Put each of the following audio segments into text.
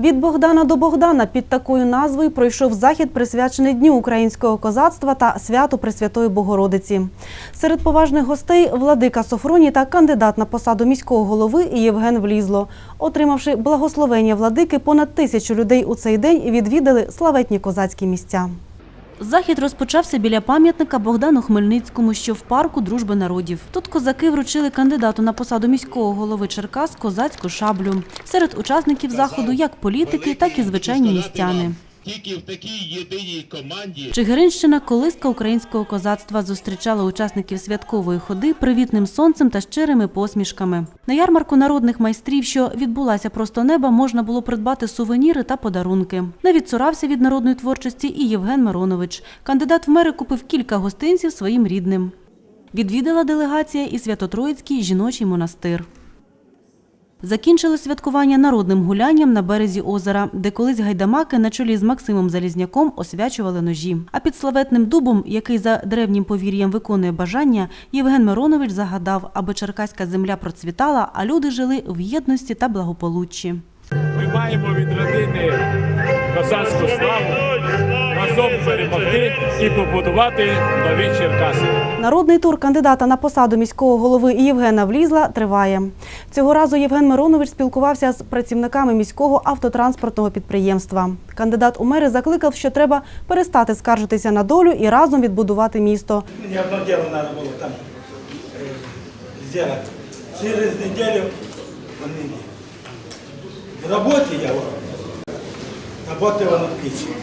Від Богдана до Богдана під такою назвою пройшов захід, присвячений Дню українського козацтва та святу Пресвятої Богородиці. Серед поважних гостей владика Софроні та кандидат на посаду міського голови Євген Влізло. Отримавши благословення владики, понад тисячу людей у цей день відвідали славетні козацькі місця. Захід розпочався біля пам'ятника Богдану Хмельницькому, що в парку Дружби народів. Тут козаки вручили кандидату на посаду міського голови Черкас козацьку шаблю. Серед учасників заходу як політики, так і звичайні містяни. Тільки в такій єдиній команді Чигиринщина, колиска українського козацтва, зустрічала учасників святкової ходи привітним сонцем та щирими посмішками. На ярмарку народних майстрів, що відбулася просто неба, можна було придбати сувеніри та подарунки. Не відцурався від народної творчості і Євген Миронович. Кандидат в мери купив кілька гостинців своїм рідним. Відвідала делегація і Свято-Троїцький жіночий монастир. Закінчили святкування народним гулянням на березі озера, де колись гайдамаки на чолі з Максимом Залізняком освячували ножі. А під славетним дубом, який за древнім повір'ям виконує бажання, Євген Миронович загадав, аби черкаська земля процвітала, а люди жили в єдності та благополуччі. Ми маємо відродити козацьку славу, разом перемогти і побудувати нові Черкаси. Народний тур кандидата на посаду міського голови Євгена Влізла триває. Цього разу Євген Миронович спілкувався з працівниками міського автотранспортного підприємства. Кандидат у мери закликав, що треба перестати скаржитися на долю і разом відбудувати місто. Мне одно дело надо было там э, сделать. Через неделю он не В работе я вот, работаю он отлично.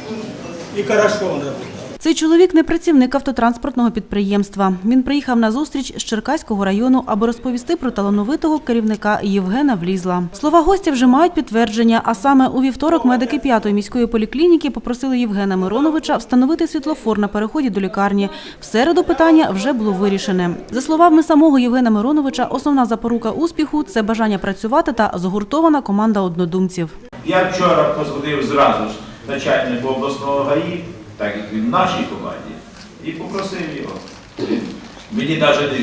И хорошо он работает. Цей чоловік не працівник автотранспортного підприємства. Він приїхав на зустріч з Черкаського району, аби розповісти про талановитого керівника Євгена Влізла. Слова гостя вже мають підтвердження. А саме у вівторок медики п'ятої міської поліклініки попросили Євгена Мироновича встановити світлофор на переході до лікарні. В середу питання вже було вирішене. За словами самого Євгена Мироновича, основна запорука успіху це бажання працювати та згуртована команда однодумців. Я вчора позвонив зразу ж начальнику обласного ГАІ, так як він в нашій команді, і попросив його. Мені навіть не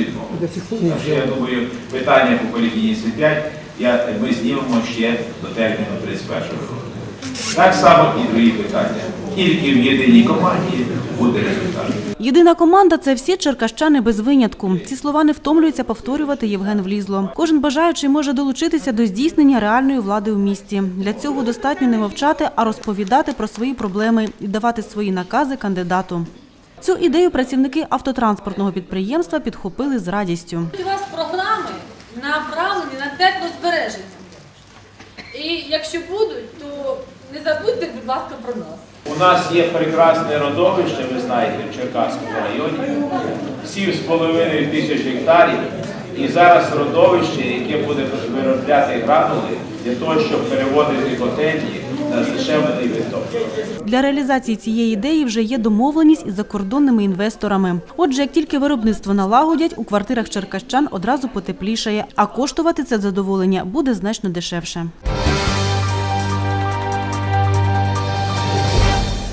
що я думаю, питання по поліклініці 5 я, ми знімемо ще до терміну 31 року. Так само і другі питання. Тільки в єдиній команді буде результат. Єдина команда це всі черкащани без винятку. Ці слова не втомлюється повторювати Євген Влізло. Кожен бажаючий може долучитися до здійснення реальної влади в місті. Для цього достатньо не мовчати, а розповідати про свої проблеми і давати свої накази кандидату. Цю ідею працівники автотранспортного підприємства підхопили з радістю. У вас програми направлені на теплозбереження. І якщо будуть, то не забудьте, будь ласка, про нас. У нас є прекрасне родовище, ви знаєте, в Черкаському районі, 7,5 тисяч гектарів. І зараз родовище, яке буде виробляти гранули для того, щоб переводити котельні на здешевлений бетон. Для реалізації цієї ідеї вже є домовленість із закордонними інвесторами. Отже, як тільки виробництво налагодять, у квартирах черкащан одразу потеплішає, а коштувати це задоволення буде значно дешевше.